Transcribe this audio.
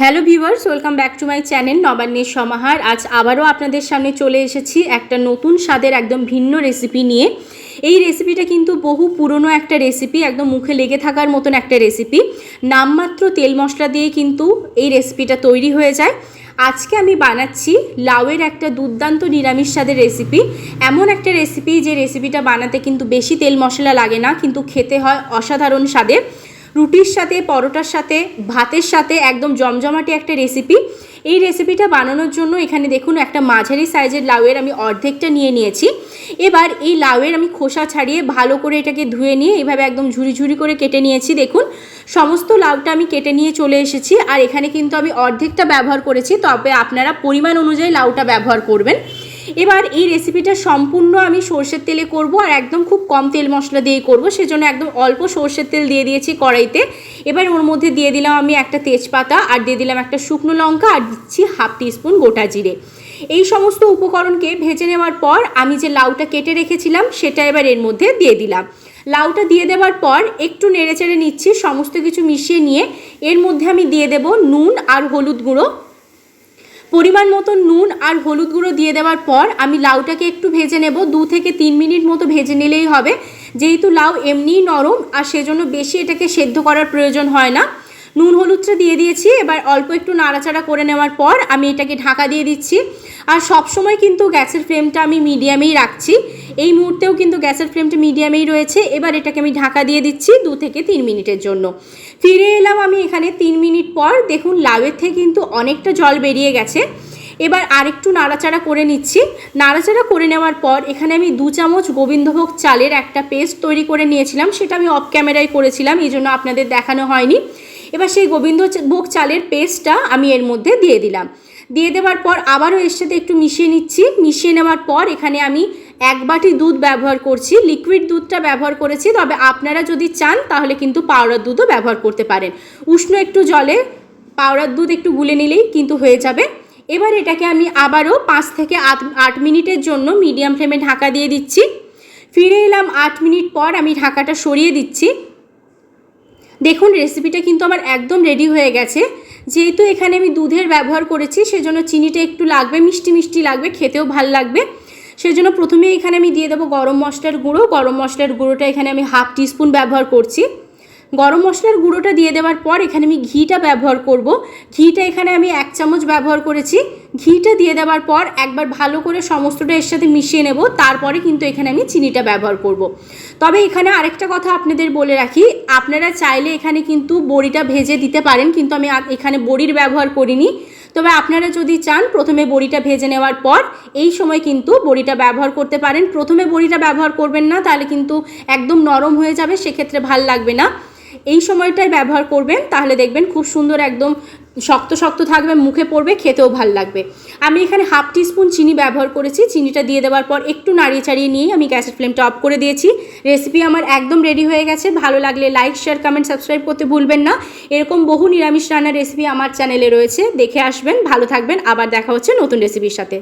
Hello viewers, welcome back to my channel নবান্নের সমাহার। আজ আবারও আপনাদের সামনে চলে এসেছি একটা নতুন স্বাদের একদম ভিন্ন রেসিপি নিয়ে। এই রেসিপিটা কিন্তু বহু পুরনো একটা রেসিপি, একদম মুখে লেগে থাকার মতন একটা রেসিপি। নামমাত্র তেল মশলা দিয়ে কিন্তু এই রেসিপিটা তৈরি হয়ে যায়। আজকে আমি বানাচ্ছি লাউয়ের একটা দুর্দান্ত নিরামিষ স্বাদের রেসিপি। এমন একটা রেসিপি যে রেসিপিটা বানাতে কিন্তু বেশি তেল মশলা লাগে না, কিন্তু খেতে হয় অসাধারণ স্বাদের। রুটির সাথে, পরোটার সাথে, ভাতের সাথে একদম জমজমাটি একটা রেসিপি এই রেসিপিটা বানানোর জন্য এখানে দেখুন একটা মাঝারি সাইজের লাউয়ের আমি অর্ধেকটা নিয়ে নিয়েছি। এবার এই লাউয়ের আমি খোসা ছাড়িয়ে ভালো করে এটাকে ধুয়ে নিয়ে এভাবে একদম ঝুরি ঝুরি করে কেটে নিয়েছি। দেখুন, সমস্ত লাউটা আমি কেটে নিয়ে চলে এসেছি। আর এখানে কিন্তু আমি অর্ধেকটা ব্যবহার করেছি, তবে আপনারা পরিমাণ অনুযায়ী লাউটা ব্যবহার করবেন। এবার এই রেসিপিটা সম্পূর্ণ আমি সর্ষের তেলে করব আর একদম খুব কম তেল মশলা দিয়ে করব, সেজন্য একদম অল্প সর্ষের তেল দিয়ে দিয়েছি কড়াইতে। এবার ওর মধ্যে দিয়ে দিলাম আমি একটা তেজপাতা আর দিয়ে দিলাম একটা শুকনো লঙ্কা আর দিচ্ছি হাফ টিস্পুন গোটা জিরে। এই সমস্ত উপকরণকে ভেজে নেওয়ার পর আমি যে লাউটা কেটে রেখেছিলাম সেটা এবার এর মধ্যে দিয়ে দিলাম। লাউটা দিয়ে দেওয়ার পর একটু নেড়েচেড়ে নিচ্ছি, সমস্ত কিছু মিশিয়ে নিয়ে। এর মধ্যে আমি দিয়ে দেব নুন আর হলুদ গুঁড়ো। পরিমাণ মতো নুন আর হলুদ গুঁড়ো দিয়ে দেওয়ার পর আমি লাউটাকে একটু ভেজে নেব, দু থেকে তিন মিনিট মতো ভেজে নিলেই হবে। যেহেতু লাউ এমনিই নরম, আর সেজন্য বেশি এটাকে সেদ্ধ করার প্রয়োজন হয় না। নুন হলুদটা দিয়ে দিয়েছি, এবার অল্প একটু নাড়াচাড়া করে নেওয়ার পর আমি এটাকে ঢাকা দিয়ে দিচ্ছি। আর সব সময় কিন্তু গ্যাসের ফ্লেমটা আমি মিডিয়ামেই রাখছি। এই মুহূর্তেও কিন্তু গ্যাসের ফ্লেমটা মিডিয়ামেই রয়েছে, এবার এটাকে আমি ঢাকা দিয়ে দিচ্ছি দু থেকে তিন মিনিটের জন্য। ফিরে এলাম আমি এখানে তিন মিনিট পর, দেখুন লাউয়ের থেকে কিন্তু অনেকটা জল বেরিয়ে গেছে। এবার আরেকটু নাড়াচাড়া করে নিচ্ছি। নাড়াচাড়া করে নেওয়ার পর এখানে আমি দু চামচ গোবিন্দভোগ চালের একটা পেস্ট তৈরি করে নিয়েছিলাম, সেটা আমি অফ ক্যামেরায় করেছিলাম, এই জন্য আপনাদের দেখানো হয়নি। এবার সেই গোবিন্দভোগ চালের পেস্টটা আমি এর মধ্যে দিয়ে দিলাম। দিয়ে দেওয়ার পর আবারও এর সাথে একটু মিশিয়ে নিচ্ছি। মিশিয়ে নেওয়ার পর এখানে আমি এক বাটি দুধ ব্যবহার করছি। লিকুইড দুধটা ব্যবহার করেছি। তবে আপনারা যদি চান, তাহলে কিন্তু পাউডার দুধও ব্যবহার করতে পারেন। উষ্ণ একটু জলে পাউডার দুধ একটু গুলে নিলেই কিন্তু হয়ে যাবে। এবার এটাকে আমি আবারও পাঁচ থেকে আট আট মিনিটের জন্য মিডিয়াম ফ্লেমে ঢাকা দিয়ে দিচ্ছি। ফিরে এলাম আট মিনিট পর আমি ঢাকাটা সরিয়ে দিচ্ছি। দেখুন রেসিপিটা কিন্তু আমার একদম রেডি হয়ে গেছে। যেহেতু এখানে আমি দুধের ব্যবহার করেছি, সেজন্য চিনিটা একটু লাগবে, মিষ্টি মিষ্টি লাগবে, খেতেও ভালো লাগবে। সেজন্য প্রথমে এখানে আমি দিয়ে দেবো গরম মশলার গুঁড়ো। গরম মশলার গুঁড়োটা এখানে আমি হাফ টিস্পুন ব্যবহার করছি। গরম মশলার গুঁড়োটা দিয়ে দেওয়ার পর এখানে আমি ঘিটা ব্যবহার করব। ঘিটা এখানে আমি এক চামচ ব্যবহার করেছি। ঘিটা দিয়ে দেওয়ার পর একবার ভালো করে সমস্তটা এর সাথে মিশিয়ে নেব। তারপরে কিন্তু এখানে আমি চিনিটা ব্যবহার করব। তবে এখানে আরেকটা কথা আপনাদের বলে রাখি, আপনারা চাইলে এখানে কিন্তু বড়িটা ভেজে দিতে পারেন, কিন্তু আমি এখানে বড়ির ব্যবহার করিনি। তবে আপনারা যদি চান প্রথমে বড়িটা ভেজে নেওয়ার পর এই সময় কিন্তু বড়িটা ব্যবহার করতে পারেন। প্রথমে বড়িটা ব্যবহার করবেন না, তাহলে কিন্তু একদম নরম হয়ে যাবে, সেক্ষেত্রে ভালো লাগবে না। এই সময়টাই ব্যবহার করবেন, তাহলে দেখবেন খুব সুন্দর একদম শক্ত শক্ত থাকবে, মুখে পড়বে, খেতেও ভালো লাগবে। আমি এখানে হাফ টিস্পুন চিনি ব্যবহার করেছি, চিনিটা দিয়ে দেওয়ার পর একটু নাড়িয়ে চাড়িয়ে নিয়ে আমি গ্যাসের ফ্লেমটা অফ করে দিয়েছি। রেসিপি আমার একদম রেডি হয়ে গেছে, ভালো লাগলে লাইক, শেয়ার, কমেন্ট, সাবস্ক্রাইব করতে ভুলবেন না। এরকম বহু নিরামিষ রান্নার রেসিপি আমার চ্যানেলে রয়েছে, দেখে আসবেন, ভালো থাকবেন, আবার দেখা হচ্ছে নতুন রেসিপির সাথে।